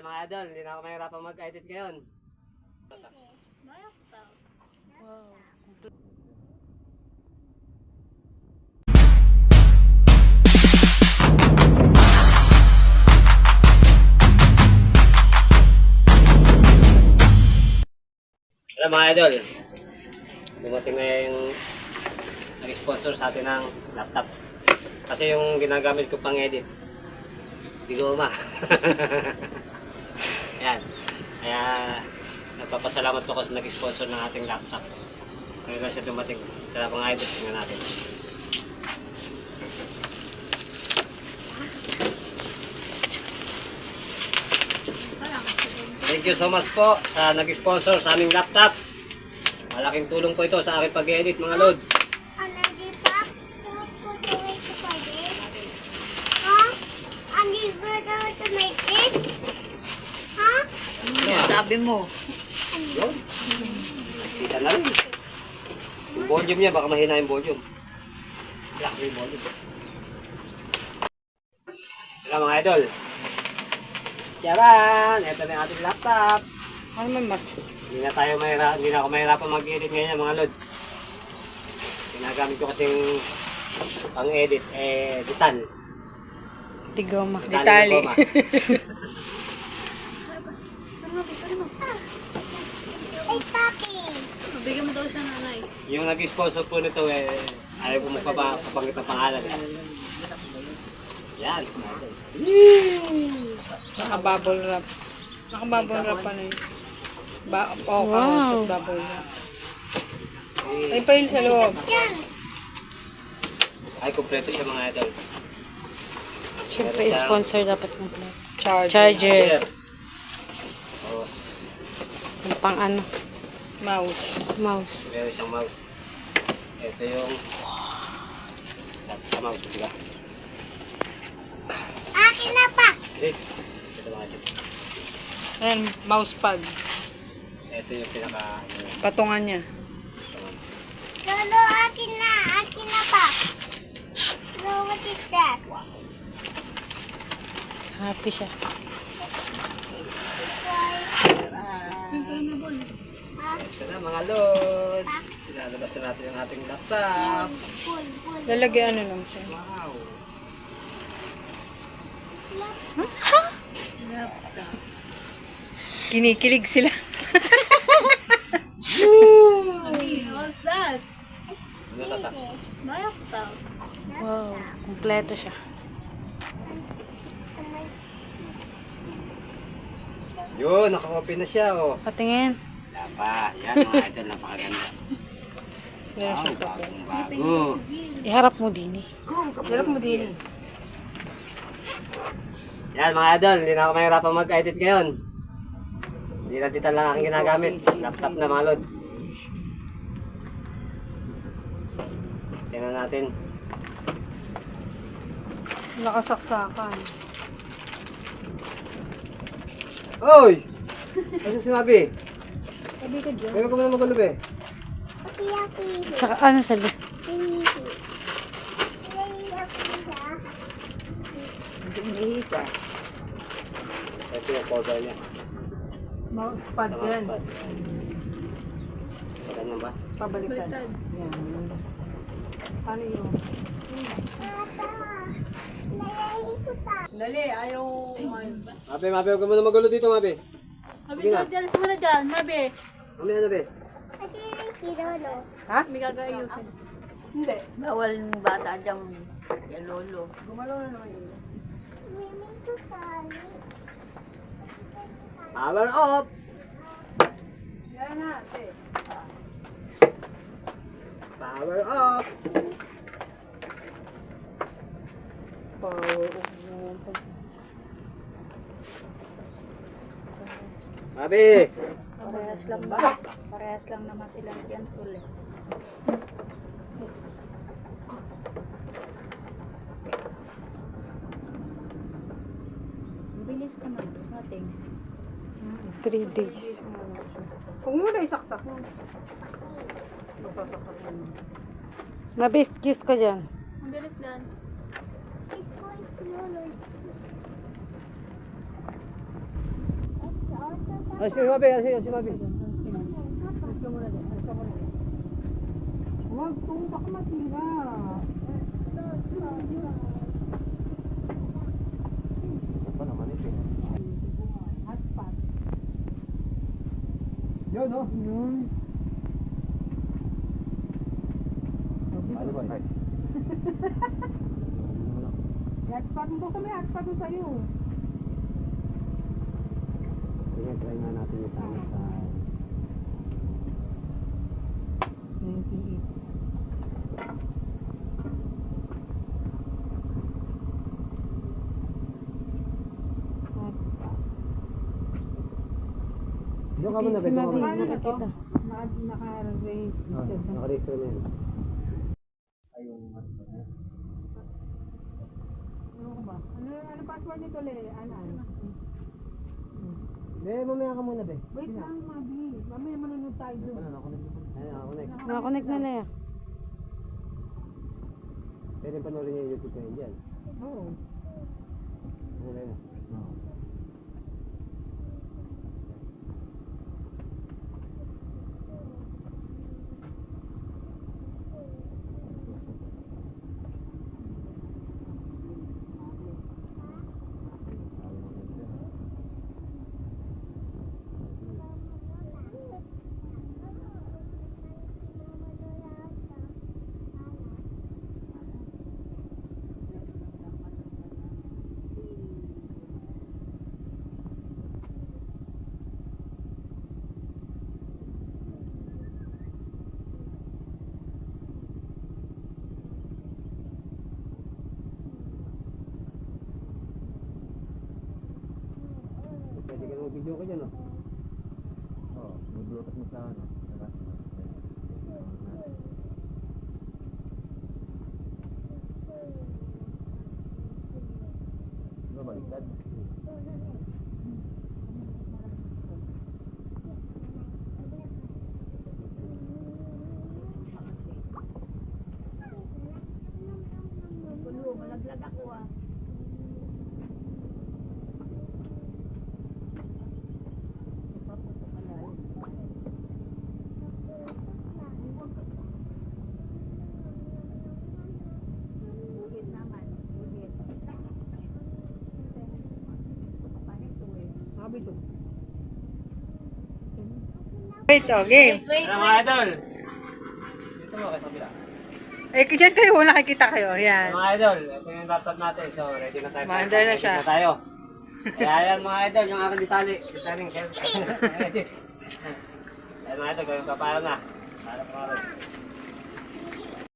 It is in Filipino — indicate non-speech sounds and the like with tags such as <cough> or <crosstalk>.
Mga idol, hindi na ako mahirapan mag-edit ngayon. Wow. Alam mga idol, dumating na yung nag-sponsor sa atin ng laptop. Kasi yung ginagamit ko pang edit, di guma. Ayan. <laughs> Kaya nagpapasalamat po ako sa nag-sponsor ng ating laptop. Kaya lang siya dumating. Kaya mga idol, tingnan natin. Thank you so much po sa nag-sponsor sa aming laptop. Malaking tulong po ito sa aking pag-edit mga lods. Energy box, so put away to pwede. Huh? And you put out to make this? Huh? Yeah. Sabi mo. Yun. Kita na rin. Yung volume niya, baka mahina yung volume. Lock yung volume. Wala mga idol. Yaran! Ito na yung ating laptop. Ano man mas? Hindi na tayo mahira, hindi na ako mahirapan mag-edit ngayon mga lods. Ginagamit ko kasing pang-edit, eh, ditan. Tigoma. Ditan Detali. <laughs> daw siya nanay. Yung nag-sponsor po nito eh, ayaw ko magpapangit ang pangalan. Eh. Yan. Naka-bubble wrap. Naka-bubble wrap pa na yun. Ba oh, wow. bubble wrap. Ay pa yun sa loob. Ay, kompleto siya mga idol. Siyempre, sponsor dapat complete. Charger. Charger. Tapos, Yung pang ano, Mouse. mouse. meron siyang mouse. Ito yung sa, sa mouse, di ba? Akin na box! Click. Ito mga idol. Ayan, mouse pad. Ito yung pinaka... Patungan niya. Lolo, akin na! Akin na box! Lolo, what is that? Happy siya. Ah, Ito na mga lods. Lalabas na natin yung ating laptop. Lalagyan ano lang siya. Wow. Kinikilig sila. Ano <laughs> tata? Wow. Kompleto siya. Yun, naka-open na siya oh. Patingin. Pa. Yan mga idol, napakaganda. Wow, bagong bago. Iharap mo din eh. Hirap mo din. Yan mga idol, hindi na ako mahirapan mag-edit ngayon. Hindi na dito lang ang ginagamit. Laptop na mga lods. Tingnan natin. Nakasaksakan. Oy! Ano sinabi? Sabi ka dyan. Kaya ko muna magulo be. Papi, papi. Tsaka ano sabi? Papi, Ito yung cover niya. Mouse pad Sa yan. mousepad. Ganyan ba? Pabalikan. Yan. Paano yun? Papa. Mabe, mabe, huwag ka muna magulo dito, mabe. Na. Diyan, muna dyan, mabe. Mamaya na, be. Pati rin si Lolo. May gagayusin. Hindi. Bawal ng bata dyan, yung lolo. Gumalaw na naman yun. Mimi ko tali. Power off! Yan natin. Power off! Power off na yan. Mabe! Parehas lang ba? Parehas lang naman sila dyan, tuloy. Ang bilis naman, ating. 3 days. Huwag mo na isaksak mo. Masasaksak mo. Mabe, kiss ko dyan. Ikaw si Alis si Mabi, alis si Mabi. Huwag kung baka matira. Ano naman ito? Hotspot. Yun, no? Yun. Ano ba? Hotspot <laughs> mo may hotspot mo sa'yo. Sige, try nga natin yung tama sa... 98. Diyan ka muna, Bek. Diyan ka muna. Paano na to? Naka- Naka-raise. Ah, Naka-register na yun. Ay, yung ano ba? Ano? Ano, ano password nito, Le? Ano? Be, mamaya ka muna, Be. Wait lang, Mabi. Mamaya manunod tayo doon. Ano, nakakonect na. Ayun, nakakonect. Na na yan. Pwede panoorin niyo yung YouTube ko yun dyan. Oo. Ano na yun? Oo. Pwede ka naman video ko dyan, oh. Oo, may bluetooth mo sa ano. Diba baliktad? Mabi to. Wait, oh, game. Ano mga idol? Dito mo, kasi kabila. Eh, dyan kayo, nakikita kayo. Yan. Mga idol, ito yung laptop natin. So, ready na tayo. Maandar na Ready siya. na tayo. <laughs> Kaya yan mga idol, yung aking ditali. Ditaling, <laughs> ready. Ayan mga idol, gawin pa paano na. Para pa